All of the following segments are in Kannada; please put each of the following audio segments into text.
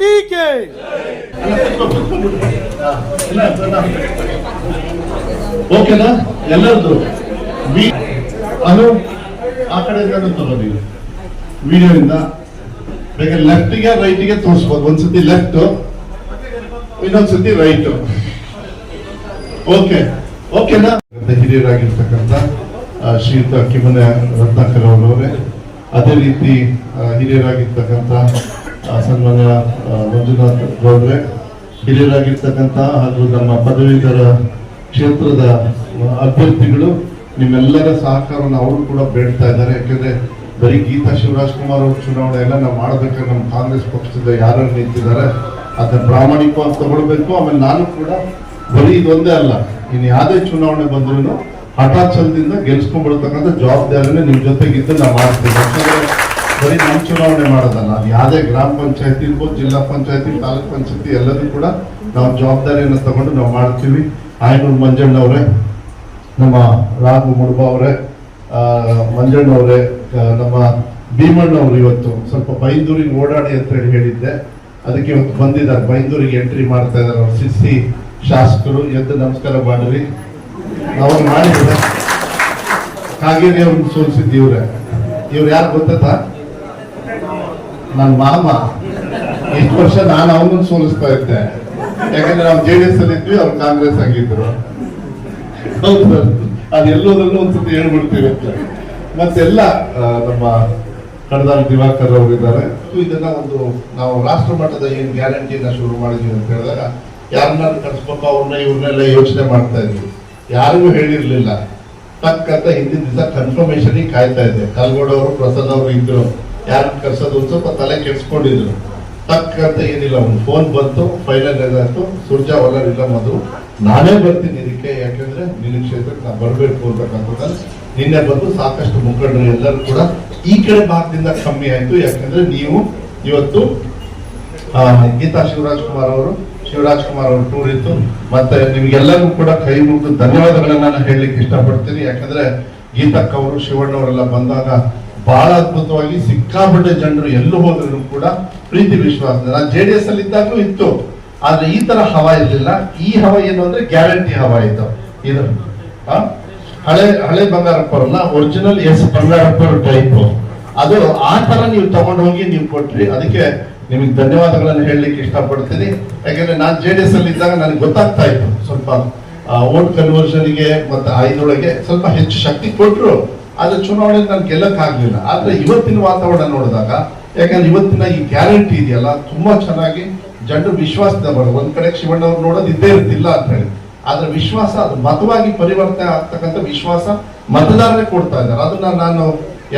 ಟೀಕೆ ಓಕೆನಾ ಎಲ್ಲರದ್ದು? ಅನು, ಆ ಕಡೆ ತಗೊಂಡಿ ವಿಡಿಯೋ ಇಂದ ಬೇಕಾದ್ರೆ ಲೆಫ್ಟಿಗೆ ರೈಟಿಗೆ ತೋರಿಸ್ಬೋದು. ಒಂದ್ಸತಿ ಲೆಫ್ಟ್ ಇನ್ನೊಂದ್ಸತಿ ರೈಟ್ ಓಕೆ ಓಕೆನಾ ಹಿರಿಯರಾಗಿರ್ತಕ್ಕಂಥ ಶ್ರೀಯುತ ಕಿಮನೆ ರತ್ನಾಕರ್ ಅವರವರೇ, ಅದೇ ರೀತಿ ಹಿರಿಯರಾಗಿರ್ತಕ್ಕಂಥ ಸನ್ಮಾನ್ಯ ಮಂಜುನಾಥ್ ಗೌಡ್ರೆ ಹಿರಿಯರಾಗಿರ್ತಕ್ಕಂಥ ಹಾಗೂ ನಮ್ಮ ಪದವೀಧರ ಕ್ಷೇತ್ರದ ಅಭ್ಯರ್ಥಿಗಳು ನಿಮ್ಮೆಲ್ಲರ ಸಹಕಾರವನ್ನು ಅವರು ಕೂಡ ಬೇಡ್ತಾ ಇದ್ದಾರೆ. ಯಾಕೆಂದರೆ ಬರೀ ಗೀತಾ ಶಿವರಾಜ್ ಕುಮಾರ್ ಅವ್ರ ಚುನಾವಣೆ ಎಲ್ಲ ನಾವು ಮಾಡ್ಬೇಕಾದ್ರೆ ನಮ್ಮ ಕಾಂಗ್ರೆಸ್ ಪಕ್ಷದ ಯಾರು ನಿಂತಿದ್ದಾರೆ, ಅದನ್ನ ಪ್ರಾಮಾಣಿಕವಾಗಿ ತಗೊಳ್ಬೇಕು. ಆಮೇಲೆ ನಾನು ಕೂಡ ಬರೀ ಇದೊಂದೇ ಅಲ್ಲ ಇನ್ನು ಯಾವುದೇ ಚುನಾವಣೆ ಬಂದ್ರೂ ಹಠಾಚಲದಿಂದ ಗೆಲ್ಸ್ಕೊಂಡ್ಬಿಡ್ತಕ್ಕಂಥ ಜವಾಬ್ದಾರಿನೇ ನಿಮ್ಮ ಜೊತೆಗಿದ್ದು ನಾವು ಮಾಡ್ತೀವಿ. ಬರೀ ನಮ್ಮ ಚುನಾವಣೆ ಮಾಡೋದಲ್ಲ, ಅದು ಯಾವುದೇ ಗ್ರಾಮ ಪಂಚಾಯತಿ ಇರ್ಬೋದು, ಜಿಲ್ಲಾ ಪಂಚಾಯತಿ, ತಾಲೂಕ್ ಪಂಚಾಯತಿ ಎಲ್ಲದೂ ಕೂಡ ನಾವು ಜವಾಬ್ದಾರಿಯನ್ನು ತಗೊಂಡು ನಾವು ಮಾಡ್ತೀವಿ. ಆಯನೂರು ಮಂಜಣ್ಣ ಅವರೇ, ನಮ್ಮ ರಾಘು ಮುಡುಬ ಅವರೇ ಮಂಜಣ್ಣ ಅವರೇ ನಮ್ಮ ಭೀಮಣ್ಣ ಅವರು ಇವತ್ತು ಸ್ವಲ್ಪ ಬೈಂದೂರಿಗೆ ಓಡಾಡಿ ಅಂತ ಹೇಳಿ ಹೇಳಿದ್ದೆ. ಅದಕ್ಕೆ ಇವತ್ತು ಬಂದಿದ್ದಾರೆ. ಬೈಂದೂರಿಗೆ ಎಂಟ್ರಿ ಮಾಡ್ತಾ ಇದ್ದಾರೆ ಅವ್ರು ಸಿಸಿ ಶಾಸಕರು. ಎದ್ದು ನಮಸ್ಕಾರ ಮಾಡಿರಿ. ಅವ್ರು ಮಾಡಿದ್ರೆ ಕಾಗೇರಿ ಅವ್ರನ್ನ ಸೋಲಿಸಿದ್ದು ಇವ್ರೆ. ಇವ್ರು ಯಾರು ಗೊತ್ತಾ ನನ್ನ ಮಾಮ. ಇಷ್ಟು ವರ್ಷ ನಾನು ಅವನನ್ನ ಸೋಲಿಸ್ತಾ ಇದ್ದೆ. ಯಾಕಂದ್ರೆ ನಾವು ಜೆ ಡಿ ಎಸ್ ಅಲ್ಲಿ ಇದ್ವಿ, ಅವ್ರು ಕಾಂಗ್ರೆಸ್ ಆಗಿದ್ರು. ಹೌದು. ಅದೆಲ್ಲೋದ್ರಲ್ಲೂ ಒಂದ್ಸತಿ ಹೇಳ್ಬಿಡ್ತೀವಿ ಮತ್ತೆಲ್ಲ ನಮ್ಮ ಕಡದಾಲ್ ದಿವಾಕರ್ ಅವರು ಇದ್ದಾರೆ. ಇದನ್ನ ಒಂದು ನಾವು ರಾಷ್ಟ್ರ ಮಟ್ಟದ ಏನ್ ಗ್ಯಾರಂಟಿನ ಶುರು ಮಾಡಿದ್ವಿ ಅಂತ ಹೇಳಿದಾಗ ಯಾರನ್ನ ಕಟ್ಸ್ಬೇಕು ಅವ್ರನ್ನ, ಇವ್ರನ್ನೆಲ್ಲ ಯೋಚನೆ ಮಾಡ್ತಾ ಇದ್ವಿ. ಯಾರಿಗೂ ಹೇಳಿರ್ಲಿಲ್ಲ. ಪಕ್ಕ ಹಿಂದಿನ ದಿವಸ ಕನ್ಫರ್ಮೇಶನ್ ಕಾಯ್ತಾ ಇದ್ದೆ. ಕಾಲ್ಗೋಡವರು ಪ್ರಸಾದ್ ಅವರು ಇದ್ರು. ಯಾರನ್ನ ಕರ್ಸೋದು ಒಂದ್ ಸ್ವಲ್ಪ ತಲೆ ಕೆಡ್ಸ್ಕೊಂಡಿದ್ರು. ಟಕ್ ಅಂತ ಏನಿಲ್ಲ, ಒಂದು ಫೋನ್ ಬಂತು ಫೈನಲ್ ಏನಾಯ್ತು ಸುರ್ಜಾ ಇಲ್ಲ ಮದುವೆ ನಾನೇ ಬರ್ತೀನಿ ಇದಕ್ಕೆ, ಯಾಕೆಂದ್ರೆ ನಿನ್ನ ಕ್ಷೇತ್ರಕ್ಕೆ ನಾನು ಬರಬೇಕು ಅಂತಕ್ಕಂಥದ್ದು ನಿನ್ನೆ ಬಂದು ಸಾಕಷ್ಟು ಮುಖಂಡರು ಎಲ್ಲರೂ ಕೂಡ ಈ ಕಡೆ ಭಾಗದಿಂದ ಕಮ್ಮಿ ಆಯ್ತು. ಯಾಕಂದ್ರೆ ನೀವು ಇವತ್ತು ಗೀತಾ ಶಿವರಾಜ್ ಕುಮಾರ್ ಅವರು, ಶಿವರಾಜ್ ಕುಮಾರ್ ಅವರು ಟೂರ್ ಇತ್ತು. ಮತ್ತೆ ನಿಮ್ಗೆಲ್ಲರಿಗೂ ಕೂಡ ಕೈ ಮುಗಿದು ಧನ್ಯವಾದಗಳನ್ನ ನಾನು ಹೇಳಲಿಕ್ಕೆ ಇಷ್ಟಪಡ್ತೀನಿ. ಯಾಕಂದ್ರೆ ಗೀತಕ್ಕ ಅವರು ಶಿವಣ್ಣವರೆಲ್ಲ ಬಂದಾಗ ಬಹಳ ಅದ್ಭುತವಾಗಿ ಸಿಕ್ಕಾಪಟ್ಟೆ ಜನರು ಎಲ್ಲೂ ಹೋದ್ರು ಕೂಡ ಪ್ರೀತಿ ವಿಶ್ವಾಸ ನಾನು ಜೆ ಡಿ ಎಸ್ ಅಲ್ಲಿ ಇದ್ದಾಗಲೂ ಇತ್ತು. ಆದ್ರೆ ಈ ತರ ಹವಾ ಇರ್ಲಿಲ್ಲ. ಈ ಹವಾ ಏನು ಅಂದ್ರೆ ಗ್ಯಾರಂಟಿ ಹವಾ ಇತ್ತು. ಇದು? ಹಳೆ ಹಳೆ ಬಂಗಾರಪ್ಪ ಅವ್ರನ್ನ ಒರಿಜಿನಲ್ ಎಸ್ ಬಂಗಾರಪ್ಪ ಅವ್ರ ಟೈಪ್ ಅದು ಆ ತರ ನೀವು ತಗೊಂಡು ಹೋಗಿ ನೀವು ಕೊಟ್ರಿ. ಅದಕ್ಕೆ ನಿಮಗೆ ಧನ್ಯವಾದಗಳನ್ನು ಹೇಳಲಿಕ್ಕೆ ಇಷ್ಟಪಡ್ತೀನಿ. ಯಾಕಂದ್ರೆ ನಾನು ಜೆ ಡಿ ಎಸ್ ಅಲ್ಲಿ ಇದ್ದಾಗ ನನಗೆ ಗೊತ್ತಾಗ್ತಾ ಇತ್ತು. ಸ್ವಲ್ಪ ಓಟ್ ಕನ್ವರ್ಷನ್ಗೆ ಮತ್ತೆ ಐದೊಳಗೆ ಸ್ವಲ್ಪ ಹೆಚ್ಚು ಶಕ್ತಿ ಕೊಟ್ರು. ಆದ್ರೆ ಚುನಾವಣೆ ನಾನು ಗೆಲ್ಲಕ್ ಆಗ್ಲಿಲ್ಲ. ಆದ್ರೆ ಇವತ್ತಿನ ವಾತಾವರಣ ನೋಡಿದಾಗ, ಯಾಕಂದ್ರೆ ಇವತ್ತಿನ ಈ ಗ್ಯಾರಂಟಿ ಇದೆಯಲ್ಲ, ತುಂಬಾ ಚೆನ್ನಾಗಿ ಜನರು ವಿಶ್ವಾಸದ ಬರ ಒಂದ್ ಕಡೆ ಶಿವಣ್ಣ ಅವ್ರು ನೋಡೋದು ಇದ್ದೇ ಇರ್ತಿಲ್ಲ ಅಂತ ಹೇಳಿ. ಆದ್ರೆ ವಿಶ್ವಾಸ, ಅದು ಮತವಾಗಿ ಪರಿವರ್ತನೆ ಆಗ್ತಕ್ಕಂಥ ವಿಶ್ವಾಸ ಮತದಾರರೇ ಕೊಡ್ತಾ ಇದ್ದಾರೆ. ಅದನ್ನ ನಾನು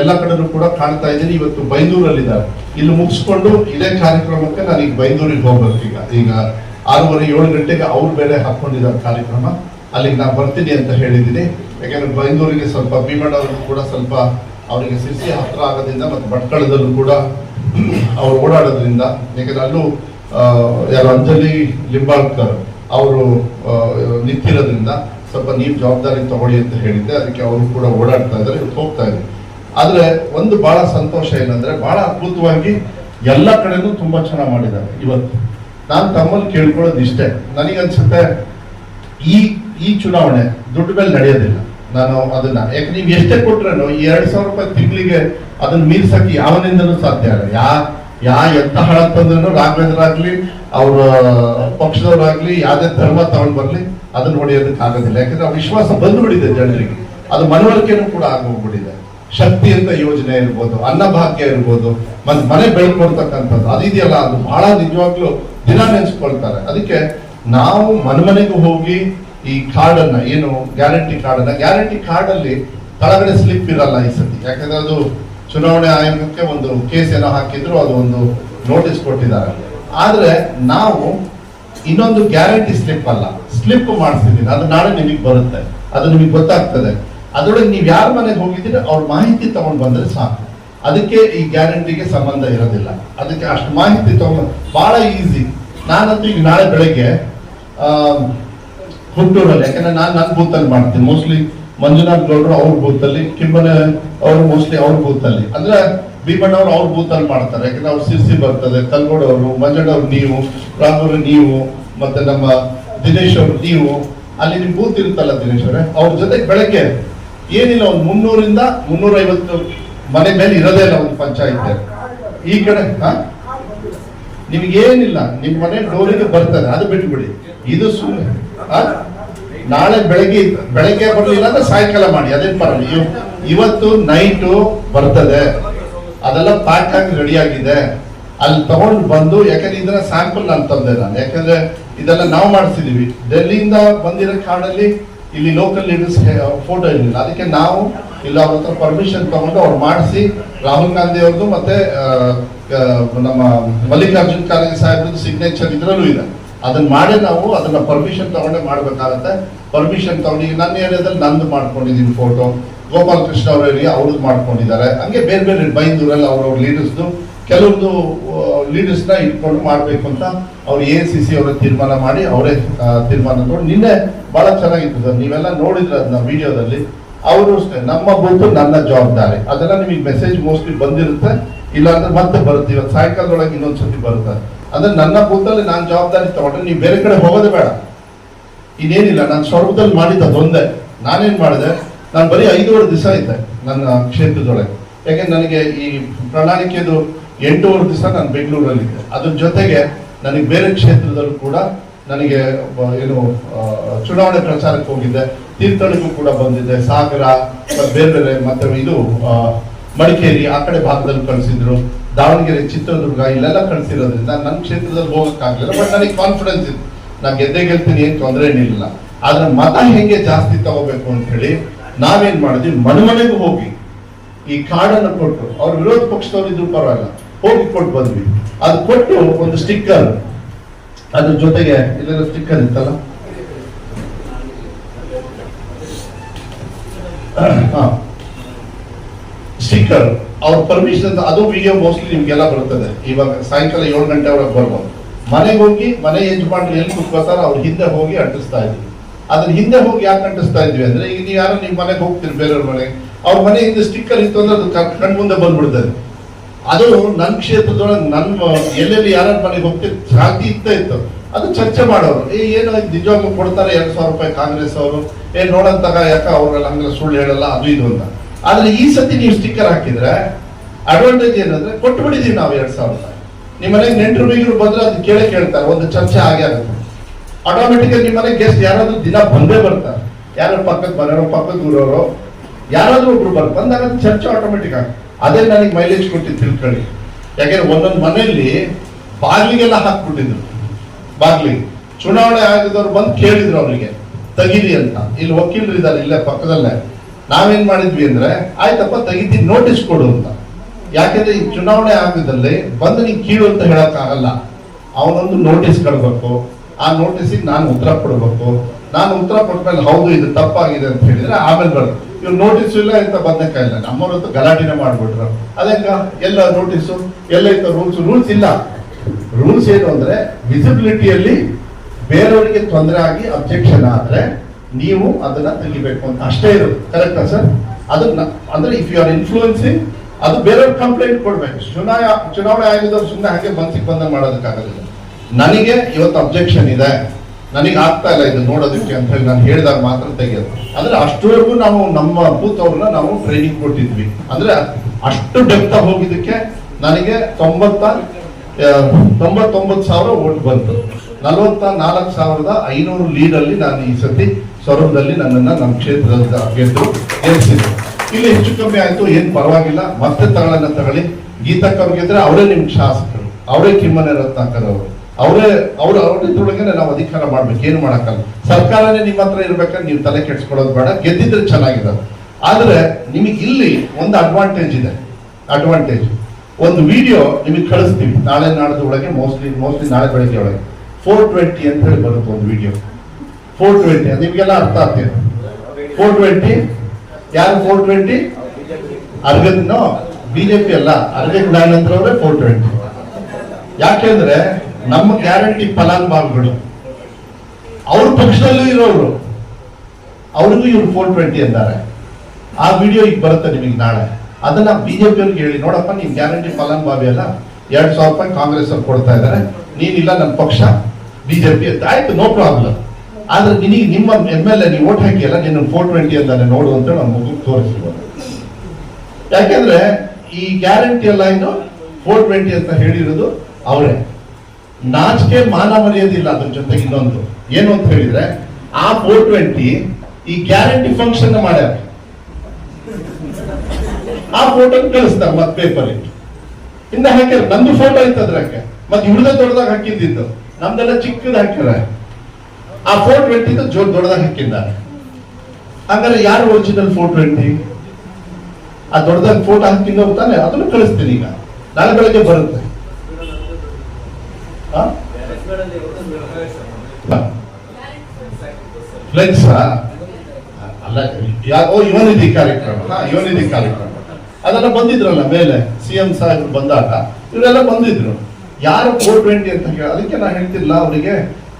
ಎಲ್ಲ ಕಡೆನೂ ಕೂಡ ಕಾಣ್ತಾ ಇದ್ದೀನಿ. ಇವತ್ತು ಬೈಂದೂರಲ್ಲಿದ್ದಾರೆ. ಇಲ್ಲಿ ಮುಗಿಸ್ಕೊಂಡು ಇದೇ ಕಾರ್ಯಕ್ರಮಕ್ಕೆ ನಾನು ಈಗ ಬೈಂದೂರಿಗೆ ಹೋಗ್ಬೇಕು. ಈಗ ಈಗ ಆರೂವರೆ ಏಳು ಗಂಟೆಗೆ ಅವ್ರು ಬೇರೆ ಹಾಕೊಂಡಿದ್ದಾರೆ ಕಾರ್ಯಕ್ರಮ. ಅಲ್ಲಿಗೆ ನಾನು ಬರ್ತೀನಿ ಅಂತ ಹೇಳಿದ್ದೀನಿ. ಯಾಕಂದ್ರೆ ಬೈಂದೂರಿಗೆ ಸ್ವಲ್ಪ ಭೀಮಣ್ಣ ಅವ್ರಿಗೂ ಕೂಡ ಸ್ವಲ್ಪ ಅವರಿಗೆ ಸಿರ್ಸಿ ಹತ್ರ ಆಗೋದ್ರಿಂದ ಮತ್ತು ಭಟ್ಕಳದಲ್ಲೂ ಕೂಡ ಅವ್ರು ಓಡಾಡೋದ್ರಿಂದ, ಯಾಕಂದ್ರೆ ಅಲ್ಲೂ ಯಾರು ಅಂಜಲಿ ಲಿಂಬಾಳ್ಕರ್ ಅವರು ನಿಂತಿರೋದ್ರಿಂದ ಸ್ವಲ್ಪ ನೀವು ಜವಾಬ್ದಾರಿ ತಗೊಳ್ಳಿ ಅಂತ ಹೇಳಿದ್ದೆ, ಅದಕ್ಕೆ ಅವರು ಕೂಡ ಓಡಾಡ್ತಾ ಇದ್ದಾರೆ, ಇವತ್ತು ಹೋಗ್ತಾ ಇದ್ದಾರೆ. ಆದರೆ ಒಂದು ಭಾಳ ಸಂತೋಷ ಏನಂದರೆ ಭಾಳ ಅದ್ಭುತವಾಗಿ ಎಲ್ಲ ಕಡೆನೂ ತುಂಬ ಚೆನ್ನಾಗಿ ಮಾಡಿದ್ದಾರೆ ಇವತ್ತು. ನಾನು ತಮ್ಮಲ್ಲಿ ಕೇಳ್ಕೊಳ್ಳೋದು ಇಷ್ಟೇ ನನಗನ್ಸುತ್ತೆ ಈ ಈ ಚುನಾವಣೆ ದುಡ್ಡು ಮೇಲೆ ನಡೆಯೋದಿಲ್ಲ. ನಾನು ಅದನ್ನ ಯಾಕೆ ನೀವು ಎಷ್ಟೇ ಕೊಟ್ರೇನು ಈ ಎರಡ್ ಸಾವಿರ ರೂಪಾಯಿ ತಿಂಗಳಿಗೆ ಅದನ್ನ ಮೀರ್ಸಕ್ಕೆ ಯಾವನಿಂದನೂ ಸಾಧ್ಯ ಅಲ್ಲ ಯಾ ಯಾ ಎಂತ ಹಣ ತಂದ್ರೂ ರಾಘವೇಂದ್ರ ಆಗ್ಲಿ ಅವ್ರ ಪಕ್ಷದವ್ರಾಗ್ಲಿ, ಯಾವ್ದೇ ಧರ್ಮ ತಗೊಂಡ್ ಬರ್ಲಿ, ಅದನ್ನ ಹೊಡೆಯೋದಕ್ಕೆ ಆಗೋದಿಲ್ಲ. ಯಾಕಂದ್ರೆ ಆ ವಿಶ್ವಾಸ ಬಂದ್ಬಿಟ್ಟಿದೆ ಜನರಿಗೆ. ಅದು ಮನವರಿಕೆನೂ ಕೂಡ ಆಗೋಗ್ಬಿಟ್ಟಿದೆ. ಶಕ್ತಿ ಅಂತ ಯೋಜನೆ ಇರ್ಬೋದು, ಅನ್ನಭಾಗ್ಯ ಇರ್ಬೋದು ಮತ್ತೆ ಮನೆ ಬೆಳ್ಕೊಳ್ತಕ್ಕಂಥದ್ದು ಅದಿದೆಯಲ್ಲ ಅದು ಬಹಳ ನಿಜವಾಗ್ಲೂ ದಿನ ನೆನ್ಸ್ಕೊಳ್ತಾರೆ. ಅದಕ್ಕೆ ನಾವು ಮನೆ ಮನೆಗೂ ಹೋಗಿ ಈ ಕಾರ್ಡ್ ಅನ್ನ ಏನು ಗ್ಯಾರಂಟಿ ಕಾರ್ಡ್ ಅನ್ನ ಗ್ಯಾರಂಟಿ ಕಾರ್ಡ್ ಅಲ್ಲಿ ತಳಗಡೆ ಸ್ಲಿಪ್ ಇರಲ್ಲ ಈ ಸತಿ ಯಾಕಂದ್ರೆ ಅದು ಚುನಾವಣೆ ಆಯೋಗಕ್ಕೆ ಒಂದು ಕೇಸ್ ಏನೋ ಹಾಕಿದ್ರು ಅದು ಒಂದು ನೋಟಿಸ್ ಕೊಟ್ಟಿದ್ದಾರೆ. ಆದ್ರೆ ನಾವು ಇನ್ನೊಂದು ಗ್ಯಾರಂಟಿ ಸ್ಲಿಪ್ ಅಲ್ಲ ಸ್ಲಿಪ್ ಮಾಡಿಸಿದ್ದೀನಿ ಅದು ನಾಳೆ ನಿಮಗೆ ಬರುತ್ತೆ. ಅದು ನಿಮಗೆ ಗೊತ್ತಾಗ್ತದೆ. ಅದರೊಳಗೆ ನೀವು ಯಾರ ಮನೆಗೆ ಹೋಗಿದ್ದೀರಿ? ಅವ್ರ ಮಾಹಿತಿ ತಗೊಂಡು ಬಂದ್ರೆ ಸಾಕು. ಅದಕ್ಕೆ ಈ ಗ್ಯಾರಂಟಿಗೆ ಸಂಬಂಧ ಇರೋದಿಲ್ಲ. ಅದಕ್ಕೆ ಅಷ್ಟು ಮಾಹಿತಿ ತಗೊಂಡು ಬಹಳ ಈಸಿ ನಾನಂತೂ ಈಗ ನಾಳೆ ಬೆಳಗ್ಗೆ ಹುಟ್ಟೂರಲ್ಲಿ. ಯಾಕಂದ್ರೆ ನಾನು ನನ್ನ ಬೂತಲ್ಲಿ ಮಾಡ್ತೀನಿ. ಮೋಸ್ಟ್ಲಿ ಮಂಜುನಾಥ್ ಗೌಡರು ಅವ್ರ ಬೂತಲ್ಲಿ, ಕಿಮ್ಮನೆ ಅವರು ಮೋಸ್ಟ್ಲಿ ಅವ್ರ ಬೂತಲ್ಲಿ. ಅಂದ್ರೆ ಭೀಮಣ್ಣವ್ರು ಅವ್ರ ಬೂತಲ್ಲಿ ಮಾಡ್ತಾರೆ. ಯಾಕಂದ್ರೆ ಅವ್ರು ಸಿರ್ಸಿ ಬರ್ತದೆ. ಕಲ್ಗೋಡವರು ಮಂಜಣ್ಣವ್ರು ನೀವು ರಾಘವರು ನೀವು, ಮತ್ತೆ ನಮ್ಮ ದಿನೇಶ್ ಅವರು ನೀವು. ಅಲ್ಲಿ ನಿಮ್ ಬೂತ್ ಇರುತ್ತಲ್ಲ ದಿನೇಶ್ ಅವರೇ, ಅವ್ರ ಜೊತೆಗೆ ಬೆಳಗ್ಗೆ ಏನಿಲ್ಲ, ಒಂದು ಮುನ್ನೂರಿಂದ ಮುನ್ನೂರ ಐವತ್ತು ಮನೆ ಮೇಲೆ ಇರೋದೇ ಇಲ್ಲ ಒಂದು ಪಂಚಾಯತ್. ಈ ಕಡೆ, ಹಾ? ನಿಮ್ಗೆ ಏನಿಲ್ಲ ನಿಮ್ ಮನೆ ಡೋರಿಗೆ ಬರ್ತದೆ. ಅದು ಬಿಟ್ಬಿಡಿ. ಇದು ನಾಳೆ ಬೆಳಗ್ಗೆ ಬೆಳಗ್ಗೆ ಬರಲಿಲ್ಲ ಅಂದ್ರೆ ಸಾಯಂಕಾಲ ಮಾಡಿ ಅದೇನ್ ಪರವಾಗಿಲ್ಲ. ಇವ್- ಇವತ್ತು ನೈಟು ಬರ್ತದೆ. ಅದೆಲ್ಲ ಪ್ಯಾಕ್ ಆಗಿ ರೆಡಿ ಆಗಿದೆ. ಅಲ್ಲಿ ತಗೊಂಡು ಬಂದು, ಯಾಕಂದ್ರೆ ಇದನ್ನ ಸ್ಯಾಂಪಲ್ ನಾನು ತಂದೆ ನಾನು. ಯಾಕಂದ್ರೆ ಇದೆಲ್ಲ ನಾವು ಮಾಡಿಸಿದೀವಿ ಡೆಲ್ಲಿಯಿಂದ ಬಂದಿರೋ ಕಾರಣಲ್ಲಿ ಇಲ್ಲಿ ಲೋಕಲ್ ಲೀಡರ್ಸ್ ಫೋಟೋ ಇರಲಿಲ್ಲ. ಅದಕ್ಕೆ ನಾವು ಇಲ್ಲ ಅವ್ರ ಹತ್ರ ಪರ್ಮಿಷನ್ ತಗೊಂಡು ಅವ್ರು ಮಾಡಿಸಿ, ರಾಹುಲ್ ಗಾಂಧಿ ಅವ್ರದ್ದು ಮತ್ತೆ ನಮ್ಮ ಮಲ್ಲಿಕಾರ್ಜುನ್ ಖಾರ್ಗೆ ಸಾಹೇಬ್ರದ್ದು ಸಿಗ್ನೇಚರ್ ಇದ್ರಲ್ಲೂ ಇದೆ. ಅದನ್ನ ಮಾಡಿ ನಾವು ಅದನ್ನ ಪರ್ಮಿಷನ್ ತಗೊಂಡೇ ಮಾಡ್ಬೇಕಾಗತ್ತೆ. ಪರ್ಮಿಷನ್ ತಗೊಂಡು ಈಗ ನನ್ನ ಏರಿಯಾದಲ್ಲಿ ನಂದು ಮಾಡ್ಕೊಂಡಿದ್ದೀನಿ ಫೋಟೋ ಗೋಪಾಲ್ ಕೃಷ್ಣ ಅವ್ರ ಏರಿಯಾ ಅವ್ರದ್ದು ಮಾಡ್ಕೊಂಡಿದ್ದಾರೆ. ಹಂಗೆ ಬೇರೆ ಬೇರೆ ಬೈಂದೂರಲ್ಲಿ ಅವ್ರವ್ರ ಲೀಡರ್ಸ್ದು ಕೆಲವೊಂದು ಲೀಡರ್ಸ್ನ ಇಟ್ಕೊಂಡು ಮಾಡಬೇಕು ಅಂತ ಅವ್ರು ಎ ಸಿ ಸಿ ಅವರ ತೀರ್ಮಾನ ಮಾಡಿ ಅವರೇ ತೀರ್ಮಾನ ತಗೊಂಡು ನಿನ್ನೆ ಬಹಳ ಚೆನ್ನಾಗಿತ್ತು ಸರ್. ನೀವೆಲ್ಲ ನೋಡಿದ್ರ ಅದನ್ನ ವಿಡಿಯೋದಲ್ಲಿ. ಅವರು ಅಷ್ಟೇ, ನಮ್ಮ ಬೂತು ನನ್ನ ಜವಾಬ್ದಾರಿ. ಅದೆಲ್ಲ ನಿಮಗೆ ಮೆಸೇಜ್ ಮೋಸ್ಟ್ಲಿ ಬಂದಿರುತ್ತೆ. ಇಲ್ಲಾಂದ್ರೆ ಮತ್ತೆ ಬರುತ್ತೆ. ಇವತ್ತು ಸಾಯಂಕಾಲದೊಳಗೆ ಇನ್ನೊಂದ್ಸತಿ ಬರುತ್ತೆ. ಅಂದ್ರೆ ನನ್ನ ಬೂತಲ್ಲಿ ನಾನು ಜವಾಬ್ದಾರಿ ತಗೊಂಡ್ರೆ ನೀವು ಬೇರೆ ಕಡೆ ಹೋಗೋದೇ ಬೇಡ. ಇನ್ನೇನಿಲ್ಲ ನಾನು ಸ್ವರ್ಗದಲ್ಲಿ ಮಾಡಿದ್ದು ಅದೊಂದೇ ನಾನೇನು ಮಾಡಿದೆ? ನಾನು ಬರೀ ಐದೂವರೆ ದಿವಸ ಇದ್ದೆ ನನ್ನ ಕ್ಷೇತ್ರದೊಳಗೆ. ಯಾಕೆ ನನಗೆ ಈ ಪ್ರಣಾಳಿಕೆದು ಎಂಟೂವರೆ ದಿವಸ ನಾನು ಬೆಂಗಳೂರಲ್ಲಿದ್ದೆ. ಅದ್ರ ಜೊತೆಗೆ ನನಗೆ ಬೇರೆ ಕ್ಷೇತ್ರದಲ್ಲೂ ಕೂಡ ನನಗೆ ಏನು ಚುನಾವಣೆ ಪ್ರಚಾರಕ್ಕೆ ಹೋಗಿದ್ದೆ. ತೀರ್ಥಳಿಗೂ ಕೂಡ ಬಂದಿದ್ದೆ. ಸಾಗರ ಬೇರೆ ಬೇರೆ, ಮತ್ತೆ ಇದು ಮಡಿಕೇರಿ, ಆ ಕಡೆ ಭಾಗದಲ್ಲಿ ಕಳಿಸಿದ್ರು. ದಾವಣಗೆರೆ, ಚಿತ್ರದುರ್ಗ, ಇಲ್ಲೆಲ್ಲ ಕಳಿಸಿರೋದ್ರಿಂದ ನನ್ನ ಕ್ಷೇತ್ರದಲ್ಲಿ ಹೋಗಕ್ಕಾಗಲಿಲ್ಲ ಬಟ್ ನನಗೆ ಕಾನ್ಫಿಡೆನ್ಸ್ ಇತ್ತು. ನಾನು ಗೆದ್ದೆ ಗೆಲ್ತೀನಿ, ಏನು ತೊಂದರೆ ಏನಿಲ್ಲ. ಆದ್ರೆ ಮತ ಹೆಂಗೆ ಜಾಸ್ತಿ ತಗೋಬೇಕು ಅಂತ ಹೇಳಿ ನಾವೇನ್ ಮಾಡಿದ್ವಿ ಮನೆ ಮನೆಗೂ ಹೋಗಿ ಈ ಕಾರ್ಡನ್ನು ಕೊಟ್ಟು ಅವ್ರ ವಿರೋಧ ಪಕ್ಷದವ್ರು ಇದ್ರು ಪರವಾಗಿಲ್ಲ. ಹೋಗಿ ಕೊಟ್ಟು ಬಂದ್ವಿ. ಅದು ಕೊಟ್ಟು ಒಂದು ಸ್ಟಿಕ್ಕರ್ ಅದ್ರ ಜೊತೆಗೆ ಇಲ್ಲೆಲ್ಲ ಸ್ಟಿಕ್ಕರ್ ಇತ್ತಲ್ಲ? ಹಾ. ಸ್ಟಿಕ್ಕರ್ ಅವ್ರ ಪರ್ಮಿಷನ್ ಅದು ವಿಡಿಯೋ ಮೋಸ್ಟ್ಲಿ ನಿಮ್ಗೆಲ್ಲ ಬರ್ತದೆ. ಇವಾಗ ಸಾಯಂಕಾಲ ಏಳು ಗಂಟೆ ಒಳಗೆ ಬರ್ಬೋದು. ಮನೆಗೆ ಹೋಗಿ, ಮನೆ ಯಜಮಾನ್ರು ಎಲ್ಲಿ ಕುತ್ಕೋತಾರ ಅವ್ರ ಹಿಂದೆ ಹೋಗಿ ಅಂಟಿಸ್ತಾ ಇದ್ವಿ. ಅದ್ರ ಹಿಂದೆ ಹೋಗಿ ಯಾಕೆ ಅಂಟಿಸ್ತಾ ಇದ್ವಿ ಅಂದ್ರೆ, ಈಗ ನೀವು ಯಾರೋ ನಿಮ್ಮ ಮನೆಗೆ ಹೋಗ್ತೀರಿ ಬೇರೆಯವ್ರ ಮನೆಗೆ ಅವ್ರ ಮನೆ ಹಿಂದೆ ಸ್ಟಿಕ್ಕರ್ ಇತ್ತು ಅಂದ್ರೆ ಅದು ಕಣ್ ಮುಂದೆ ಬಂದ್ಬಿಡ್ತದೆ. ಅದು ನನ್ನ ಕ್ಷೇತ್ರದೊಳಗೆ ನನ್ನ ಎಲ್ಲೆಲ್ಲಿ ಯಾರ ಮನೆಗೆ ಹೋಗ್ತಿರ್ ಜಾತಿ ಇತ್ತ ಇತ್ತು. ಅದು ಚರ್ಚೆ ಮಾಡೋರು. ಏ, ಏನು ನಿಜವಾಗ್ಲು ನಿಜವಾಗ್ಲೂ ಕೊಡ್ತಾರೆ ಎರಡ್ ಸಾವಿರ ರೂಪಾಯಿ ಕಾಂಗ್ರೆಸ್ ಅವರು. ಏ, ನೋಡಂತಾಗ ಯಾಕ ಅವ್ರೆಲ್ಲ ಹಂಗೆಲ್ಲ ಸುಳ್ಳು ಹೇಳಲ್ಲ? ಅದು ಇದು ಅಂತ. ಆದ್ರೆ ಈ ಸತಿ ನೀವು ಸ್ಟಿಕ್ಕರ್ ಹಾಕಿದ್ರೆ ಅಡ್ವಾಂಟೇಜ್ ಏನಂದ್ರೆ ಕೊಟ್ಟು ಬಿಡಿದೀವಿ ನಾವು ಎರಡ್ ಸಾವಿರ ನಿಮ್ಮ ಮನೆಗೆ ನೆಂಟರು, ಬೀಗರು ಬಂದ್ರೆ ಅದು ಕೇಳೇ ಕೇಳ್ತಾರೆ, ಒಂದು ಚರ್ಚೆ ಆಗೇ ಆಗುತ್ತೆ. ಆಟೋಮೆಟಿಕ್ ನಿಮ್ಮ ಮನೆಗೆ ಗೆಸ್ಟ್ ಯಾರಾದ್ರೂ ದಿನ ಬಂದೇ ಬರ್ತಾರೆ. ಯಾರೋ ಪಕ್ಕದ ಮನೆಯವರು, ಪಕ್ಕದ ಊರವರು, ಯಾರಾದ್ರೂ ಒಬ್ರು ಬರ್ ಬಂದಾಗ ಚರ್ಚೆ ಆಟೋಮೆಟಿಕ್ ಆಗ ಅದೇ ನನಗೆ ಮೈಲೇಜ್ ಕೊಟ್ಟಿದ್ದು ತಿಳ್ಕೊಳ್ಳಿ. ಯಾಕೆಂದ್ರೆ ಒಂದೊಂದು ಮನೆಯಲ್ಲಿ ಬಾಗ್ಲಿಗೆಲ್ಲ ಹಾಕ್ಬಿಟ್ಟಿದ್ರು. ಬಾಗ್ಲಿಗೆ. ಚುನಾವಣೆ ಆಗಿದವ್ರು ಬಂದು ಕೇಳಿದ್ರು ಅವರಿಗೆ, ತೆಗೀರಿ ಅಂತ. ಇಲ್ಲಿ ವಕೀಲರು ಇದ್ದಾರೆ, ಇಲ್ಲೇ ಪಕ್ಕದಲ್ಲೇ. ನಾವೇನ್ ಮಾಡಿದ್ವಿ ಅಂದ್ರೆ, ಆಯ್ತಪ್ಪ, ತೆಗಿತೀನಿ ನೋಟಿಸ್ ಕೊಡು ಅಂತ. ಯಾಕೆಂದ್ರೆ ಈ ಚುನಾವಣೆ ಆಗದಲ್ಲಿ ಬಂದು ನೀನ್ ಕೀಳು ಅಂತ ಹೇಳಕ್ ಆಗಲ್ಲ ಅವನೊಂದು ನೋಟಿಸ್ ಕಳ್ಬೇಕು. ಆ ನೋಟಿಸಿಗೆ ನಾನು ಉತ್ತರ ಕೊಡ್ಬೇಕು. ನಾನು ಉತ್ತರ ಕೊಟ್ಟಮೇಲೆ ಹೌದು, ಇದು ತಪ್ಪಾಗಿದೆ ಅಂತ ಹೇಳಿದ್ರೆ ಆಮೇಲೆ ಬರುತ್ತೆ ಇವ್ರು ನೋಟಿಸ್ ಇಲ್ಲ ಅಂತ ಬದನೆಕಾಯಿ ಇಲ್ಲ. ನಮ್ಮವ್ರ ಗಲಾಟಿನ ಮಾಡ್ಬಿಟ್ರು. ಅದಕ್ಕ ಎಲ್ಲ ನೋಟಿಸು ಎಲ್ಲ ಇತ್ತು ರೂಲ್ಸ್ ರೂಲ್ಸ್ ಇಲ್ಲ. ರೂಲ್ಸ್ ಏನು ಅಂದ್ರೆ ವಿಸಿಬಿಲಿಟಿಯಲ್ಲಿ ಬೇರೆಯವರಿಗೆ ತೊಂದರೆ ಆಗಿ ಅಬ್ಜೆಕ್ಷನ್ ಆದ್ರೆ ನೀವು ಅದನ್ನ ತೆಗಿಬೇಕು ಅಂತ. ಅಷ್ಟೇ ಇರೋದು ಕರೆಕ್ಟಾ ಸರ್? ಅದನ್ನ ಅಂದ್ರೆ ಇಫ್ ಯು ಆರ್ ಇನ್ಫ್ಲೂಯೆನ್ಸಿಂಗ್ ಅದು ಬೇರೆಯವ್ರ ಕಂಪ್ಲೇಂಟ್ ಕೊಡ್ಬೇಕು. ಚುನಾಯ, ಚುನಾವಣೆ ಆಗಿದ್ದವ್ರು ಸುಮ್ಮನೆ ಹಾಗೆ ಮನ್ಸಿಗೆ ಬಂದ ಮಾಡೋದಕ್ಕಾಗಲ್ಲ ನನಗೆ ಇವತ್ತು ಅಬ್ಜೆಕ್ಷನ್ ಇದೆ. ನನಗೆ ಆಗ್ತಾ ಇಲ್ಲ ಇದು ನೋಡೋದಕ್ಕೆ ಅಂತ ಹೇಳಿ ನಾನು ಹೇಳಿದಾಗ ಮಾತ್ರ ತೆಗೆಯೋದು. ಅಂದ್ರೆ ಅಷ್ಟರವರೆಗೂ ನಾವು ನಮ್ಮ ಬೂತ್ ಅವ್ರನ್ನ ನಾವು ಟ್ರೈನಿಂಗ್ ಕೊಟ್ಟಿದ್ವಿ. ಅಂದ್ರೆ ಅಷ್ಟು ಡೆಪ್ತ ಹೋಗಿದ್ದಕ್ಕೆ ನನಗೆ ತೊಂಬತ್ತ ತೊಂಬತ್ತೊಂಬತ್ತು ಸಾವಿರ ಓಟ್ ಬಂತು. ನಲವತ್ತ ನಾಲ್ಕು ಸಾವಿರದ ಐನೂರು ಲೀಡಲ್ಲಿ ನಾನು ಈ ಸತಿ ಸ್ವರೂಪದಲ್ಲಿ ನನ್ನನ್ನು ನಮ್ಮ ಕ್ಷೇತ್ರದ ಗೆದ್ದು ಗೆಲ್ಲಿಸಿದ್ರು. ಇಲ್ಲಿ ಹೆಚ್ಚು ಕಮ್ಮಿ ಆಯಿತು, ಏನು ಪರವಾಗಿಲ್ಲ. ಮತ್ತೆ ತಗೊಳ್ಳೋಣ ತಗೊಳ್ಳಿ. ಗೀತಕ್ಕ ಗೆದ್ರೆ ಅವರೇ ನಿಮ್ಮ ಶಾಸಕರು. ಅವರೇ ಕಿಮ್ಮನೆ ರತ್ನಾಕರವರು ಅವರೇ. ಅವ್ರು ಅವ್ರಿದ್ರೊಳಗೆ ನಾವು ಅಧಿಕಾರ ಮಾಡ್ಬೇಕು. ಏನು ಮಾಡೋಕ್ಕಲ್ಲ. ಸರ್ಕಾರನೇ ನಿಮ್ಮ ಹತ್ರ ಇರ್ಬೇಕಾದ್ರೆ ನೀವು ತಲೆ ಕೆಡ್ಸ್ಕೊಳ್ಳೋದು ಬೇಡ. ಗೆದ್ದಿದ್ರೆ ಚೆನ್ನಾಗಿರೋದು. ಆದರೆ ನಿಮಗೆ ಇಲ್ಲಿ ಒಂದು ಅಡ್ವಾಂಟೇಜ್ ಇದೆ. ಅಡ್ವಾಂಟೇಜ್ ಒಂದು ವಿಡಿಯೋ ನಿಮಗೆ ಕಳಿಸ್ತೀವಿ. ನಾಳೆ ನಾಡ್ದು ಒಳಗೆ ಮೋಸ್ಟ್ಲಿ ಮೋಸ್ಟ್ಲಿ ನಾಳೆ ಬೆಳಗ್ಗೆ ಒಳಗೆ. ಫೋರ್ ಟ್ವೆಂಟಿ ಅಂತ ಹೇಳಿ ಬರುತ್ತೆ ಒಂದು ವಿಡಿಯೋ ಫೋರ್ ಟ್ವೆಂಟಿ ನಿಮ್ಗೆಲ್ಲ ಅರ್ಥ ಆಗ್ತಿದೆ. ಫೋರ್ ಟ್ವೆಂಟಿ ಯಾರು ಫೋರ್ ಟ್ವೆಂಟಿ ಅರ್ಗದ್ನೋ ಬಿಜೆಪಿ ಅಲ್ಲ. ಅರ್ಗದ್ ಜ್ಞಾನೇಂದ್ರ ಅವರೇ ಫೋರ್ ಟ್ವೆಂಟಿ ಯಾಕೆಂದ್ರೆ ನಮ್ಮ ಗ್ಯಾರಂಟಿ ಫಲಾನುಭವಿಗಳು. ಅವ್ರ ಪಕ್ಷದಲ್ಲೂ ಇರೋರು. ಅವ್ರಿಗೂ ಇವ್ರು ಫೋರ್ ಟ್ವೆಂಟಿ ಅಂತಾರೆ. ಆ ವಿಡಿಯೋ ಈಗ ಬರುತ್ತೆ ನಿಮಗೆ ನಾಳೆ. ಅದನ್ನ ಬಿಜೆಪಿ ಅವ್ರಿಗೆ ಹೇಳಿ, ನೋಡಪ್ಪ, ನೀನ್ ಗ್ಯಾರಂಟಿ ಫಲಾನುಭವಿ ಅಲ್ಲ. ಎರಡ್ ಸಾವಿರ ರೂಪಾಯಿ ಕಾಂಗ್ರೆಸ್ ಅವ್ರು ಕೊಡ್ತಾ ಇದಾರೆ. ನೀನಿಲ್ಲ ನನ್ನ ಪಕ್ಷ, ಬಿಜೆಪಿ ಅಂತ. ಆಯ್ತು ನೋ ಪ್ರಾಬ್ಲಮ್ ಆದ್ರೆ ನಿನಗೆ ನಿಮ್ಮ ಎಂ ಎಲ್ ಎ ನೀವು ಓಟ್ ಹಾಕಿಯಲ್ಲ, ನಿನ್ನ ಫೋರ್ ಟ್ವೆಂಟಿ ಅಂತಾನೆ ನೋಡು ಅಂತ ನಾನು ಮಗುಗೆ ತೋರಿಸ್ಬೋದು. ಯಾಕೆಂದ್ರೆ ಈ ಗ್ಯಾರಂಟಿ ಎಲ್ಲ ಇನ್ನು ಫೋರ್ ಟ್ವೆಂಟಿ ಅಂತ ಹೇಳಿರೋದು ಅವರೇ. ನಾಚಿಕೆ ಮಾನ ಮರ್ಯಾದಿಲ್ಲ ಅದ್ರ ಜೊತೆಗೆ ಇನ್ನೊಂದು. ಏನು ಅಂತ ಹೇಳಿದ್ರೆ, ಆ ಫೋರ್ ಟ್ವೆಂಟಿ ಈ ಗ್ಯಾರಂಟಿ ಫಂಕ್ಷನ್ ಮಾಡ್ಯಾರ. ಆ ಫೋಟೋ ಕಳಿಸ್ತಾರೆ ಮತ್ ಪೇಪರ್ ಇಂದ ಹಾಕ್ಯಾರ, ನಂದು ಫೋಟೋ ಇತ್ತು ಅದ್ರಕ್ಕೆ ಮತ್ ಇವ್ರದೇ ದೊಡ್ಡದಾಗ ಹಾಕಿದ್ದಿದ್ದು. ನಮ್ದೆಲ್ಲ ಚಿಕ್ಕದ ಹಾಕ್ಯಾರ ಆ ಫೋರ್ ಟ್ವೆಂಟಿ ಜೋರ್ ದೊಡ್ಡದಾಗ ಹಾಕಿದ್ದಾರೆ ಹಾಗಾದ್ರೆ ಯಾರು ಒರಿಜಿನಲ್ ಫೋರ್ ಟ್ವೆಂಟಿ ಆ ದೊಡ್ಡದಾಗಿ ಫೋಟೋ ಹಾಕಿಂದ ಹೋಗ್ತಾನೆ ಅದನ್ನು ಕಳಿಸ್ತೀನಿ ಈಗ. ನಾಳೆ ಬೆಳಗ್ಗೆ ಬರುತ್ತೆ. ಫ್ಲೆಕ್ಸ್ ಅಲ್ಲ ಯಾಕೋ ಯುವನಿಧಿ ಕಾರ್ಯಕ್ರಮ. ಹಾ ಇವನಿಧಿ ಕಾರ್ಯಕ್ರಮ. ಅದೆಲ್ಲ ಬಂದಿದ್ರಲ್ಲ ಮೇಲೆ ಸಿ ಎಂ ಸಾಹೇಬ್ ಬಂದಾಗ, ಇವರೆಲ್ಲ ಬಂದಿದ್ರು. ಯಾರು ಫೋರ್ ಟ್ವೆಂಟಿ ಅಂತ ಹೇಳಿ ಅದಕ್ಕೆ ನಾನು ಹೇಳ್ತಿಲ್ಲ, ಅವರಿಗೆ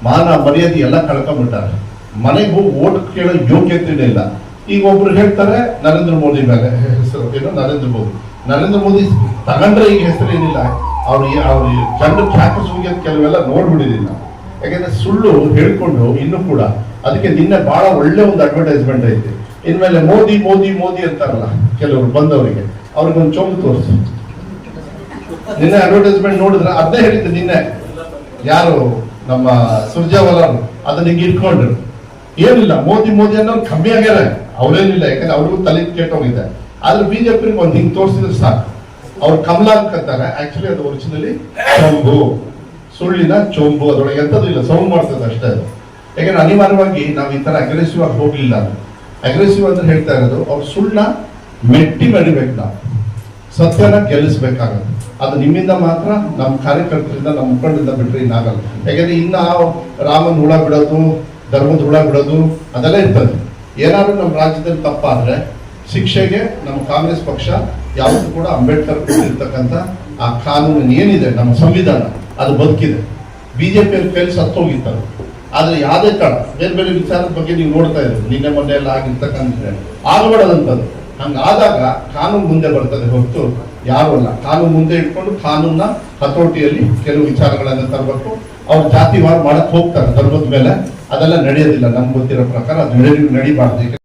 ಮಾನ ಮರ್ಯಾದೆ ಎಲ್ಲ ಕಳ್ಕೊಂಡ್ಬಿಟ್ಟಾರೆ. ಮನೆಗೆ ಹೋಗಿ ಓಟ್ ಕೇಳೋ ಯೋಗ್ಯತೆ ಇಲ್ಲ. ಈಗ ಒಬ್ರು ಹೇಳ್ತಾರೆ, ನರೇಂದ್ರ ಮೋದಿ ಮೇಲೆ ಹೆಸರು. ಏನು? ನರೇಂದ್ರ ಮೋದಿ. ನರೇಂದ್ರ ಮೋದಿ ತಗೊಂಡ್ರೆ ಈಗ ಹೆಸರು ಏನಿಲ್ಲ. ಅವ್ರು ಅವ್ರ ಜನರು ಖ್ಯಾತ ಸುಗಿಯೋದು ಕೆಲವೆಲ್ಲ ನೋಡ್ಬಿಡಿದಿಲ್ಲ ಯಾಕಂದ್ರೆ ಸುಳ್ಳು ಹೇಳ್ಕೊಂಡು ಇನ್ನು ಕೂಡ ಅದಕ್ಕೆ ನಿನ್ನೆ ಬಹಳ ಒಳ್ಳೆ ಒಂದು ಅಡ್ವರ್ಟೈಸ್ಮೆಂಟ್ ಐತೆ. ಇನ್ಮೇಲೆ ಮೋದಿ ಮೋದಿ ಮೋದಿ ಅಂತಾರಲ್ಲ ಕೆಲವರು ಬಂದವರಿಗೆ. ಅವ್ರಿಗೆ ಒಂದು ಚೊಂಬು ತೋರಿಸು. ನಿನ್ನೆ ಅಡ್ವರ್ಟೈಸ್ಮೆಂಟ್ ನೋಡಿದ್ರೆ ಅದೇ ಹೇಳಿದ್ದು ನಿನ್ನೆ. ಯಾರು? ನಮ್ಮ ಸುರ್ಜಾವಲರು ಅದನ್ನ ಇಟ್ಕೊಂಡ್ರು. ಏನಿಲ್ಲ, ಮೋದಿ ಮೋದಿ ಅನ್ನೋರು ಕಮ್ಮಿ ಆಗ್ಯಾರ. ಅವ್ರೇನಿಲ್ಲ, ಯಾಕಂದ್ರೆ ಅವ್ರಿಗೂ ತಲೆ ಕೆಟ್ಟೋಗಿದೆ ಆದ್ರೆ ಬಿಜೆಪಿ ಒಂದ್ ಹಿಂಗ್ ತೋರಿಸಿದ್ರೆ ಸಾಕು. ಅವ್ರು ಕಮಲ ಅನ್ಕಂತಾರೆ ಆಕ್ಚುಲಿ ಅದು ಒರಿಜಿನಲಿ ಚೊಂಬು. ಸುಳ್ಳಿನ ಚೊಂಬು, ಅದ್ರೊಳಗೆ ಎಂತದ್ದು ಇಲ್ಲ ಸೌಂಡ್ ಮಾಡ್ತದೆ ಅಷ್ಟೇ ಅದು. ಯಾಕಂದ್ರೆ ಅನಿವಾರ್ಯವಾಗಿ ನಾವು ಈ ತರ ಅಗ್ರೆಸಿವ್ ಆಗಿ ಹೋಗ್ಲಿಲ್ಲ ಅಗ್ರೆಸಿವ್ ಅಂತ ಹೇಳ್ತಾ ಇರೋದು, ಅವ್ರ ಸುಳ್ಳ ಮೆಟ್ಟಿ ಮಡಿಬೇಕು ನಾವು. ಸತ್ಯನ ಗೆಲ್ಲಿಸ್ಬೇಕಾಗತ್ತೆ. ಅದು ನಿಮ್ಮಿಂದ ಮಾತ್ರ ನಮ್ಮ ಕಾರ್ಯಕರ್ತರಿಂದ, ನಮ್ಮ ಮುಖಂಡರಿಂದ ಬಿಟ್ಟರೆ ಇನ್ನಾಗಲ್ಲ. ಯಾಕೆಂದ್ರೆ ಇನ್ನ ರಾಮನ್ ಹುಳ ಬಿಡೋದು, ಧರ್ಮದ ಹುಳ ಬಿಡೋದು, ಅದೆಲ್ಲ ಇರ್ತದೆ. ಏನಾದ್ರು ನಮ್ಮ ರಾಜ್ಯದಲ್ಲಿ ತಪ್ಪಾದ್ರೆ ಶಿಕ್ಷೆಗೆ ನಮ್ಮ ಕಾಂಗ್ರೆಸ್ ಪಕ್ಷ ಯಾವತ್ತೂ ಕೂಡ ಅಂಬೇಡ್ಕರ್ ಕೊಟ್ಟಿರ್ತಕ್ಕಂಥ ಆ ಕಾನೂನು ಏನಿದೆ, ನಮ್ಮ ಸಂವಿಧಾನ, ಅದು ಬದುಕಿದೆ. ಬಿಜೆಪಿ ಪಿಯಲ್ಲಿ ಕೈಲಿ ಸತ್ತೋಗಿತ್ತು ಆದರೆ ಯಾವುದೇ ಕಾರಣ, ಬೇರೆ ಬೇರೆ ವಿಚಾರದ ಬಗ್ಗೆ ನೀವು ನೋಡ್ತಾ ಇದ್ರು ನಿನ್ನೆ ಮೊನ್ನೆ ಎಲ್ಲ ಆಗಿರ್ತಕ್ಕಂಥ ಆಗಬಾರದಂಥದ್ದು ಹಂಗಾದಾಗ ಕಾನೂನು ಮುಂದೆ ಬರ್ತದೆ ಹೊರತು ಯಾರು ಅಲ್ಲ. ಕಾನೂನು ಮುಂದೆ ಇಟ್ಕೊಂಡು ಕಾನೂನ ಹತೋಟಿಯಲ್ಲಿ ಕೆಲವು ವಿಚಾರಗಳನ್ನ ತರಬೇಕು. ಅವ್ರು ಜಾತಿವಾರ ಮಾಡಕ್ ಹೋಗ್ತಾರೆ ಧರ್ಮದ ಮೇಲೆ. ಅದೆಲ್ಲ ನಡೆಯೋದಿಲ್ಲ ನಮ್ಗೆ ಗೊತ್ತಿರೋ ಪ್ರಕಾರ. ಅದು ನಡಿ ನಡಿಬಾರ್ದು. ಯಾಕೆ-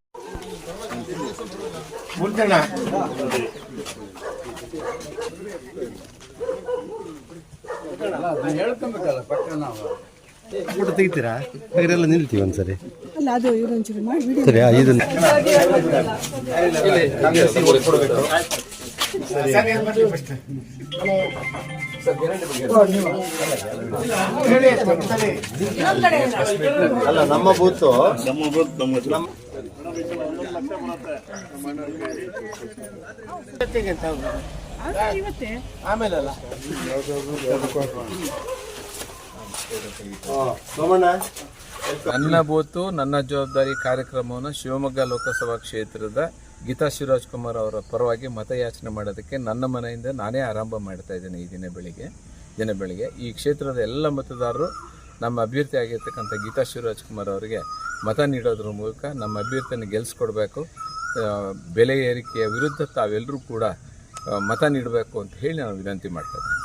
ಫೋಟೋ ತೆಗಿತೀರಾ? ಹಾಗಾದ್ರೆ ನಿಲ್ತೀವಿ ಒಂದ್ಸರಿ. ಅಲ್ಲ ಅದು ಇದೊಂಚೂರು ಮಾಡಿ ಬಿಡಿ. ಸರಿ ಇದನ್ನ ಅಲ್ಲ ನಮ್ಮ ಬೂತು ಆಮೇಲೆ ಸೋಮಣ್ಣ ನನ್ನ ಬೂತು, ನನ್ನ ಜವಾಬ್ದಾರಿ ಕಾರ್ಯಕ್ರಮವನ್ನು ಶಿವಮೊಗ್ಗ ಲೋಕಸಭಾ ಕ್ಷೇತ್ರದ ಗೀತಾ ಶಿವರಾಜ್ ಕುಮಾರ್ ಅವರ ಪರವಾಗಿ ಮತಯಾಚನೆ ಮಾಡೋದಕ್ಕೆ ನನ್ನ ಮನೆಯಿಂದ ನಾನೇ ಆರಂಭ ಮಾಡ್ತಾ ಇದ್ದೇನೆ ಈ ದಿನ ಬೆಳಿಗ್ಗೆ ದಿನ ಬೆಳಿಗ್ಗೆ. ಈ ಕ್ಷೇತ್ರದ ಎಲ್ಲ ಮತದಾರರು ನಮ್ಮ ಅಭ್ಯರ್ಥಿ ಆಗಿರ್ತಕ್ಕಂಥ ಗೀತಾ ಶಿವರಾಜ್ ಕುಮಾರ್ ಅವರಿಗೆ ಮತ ನೀಡೋದ್ರ ಮೂಲಕ ನಮ್ಮ ಅಭ್ಯರ್ಥಿಯನ್ನು ಗೆಲ್ಲಿಸ್ಕೊಡ್ಬೇಕು ಬೆಲೆ ಏರಿಕೆಯ ವಿರುದ್ಧ ತಾವೆಲ್ಲರೂ ಕೂಡ ಮತ ನೀಡಬೇಕು ಅಂತ ಹೇಳಿ ನಾನು ವಿನಂತಿ ಮಾಡ್ತಾ ಇದ್ದೇನೆ.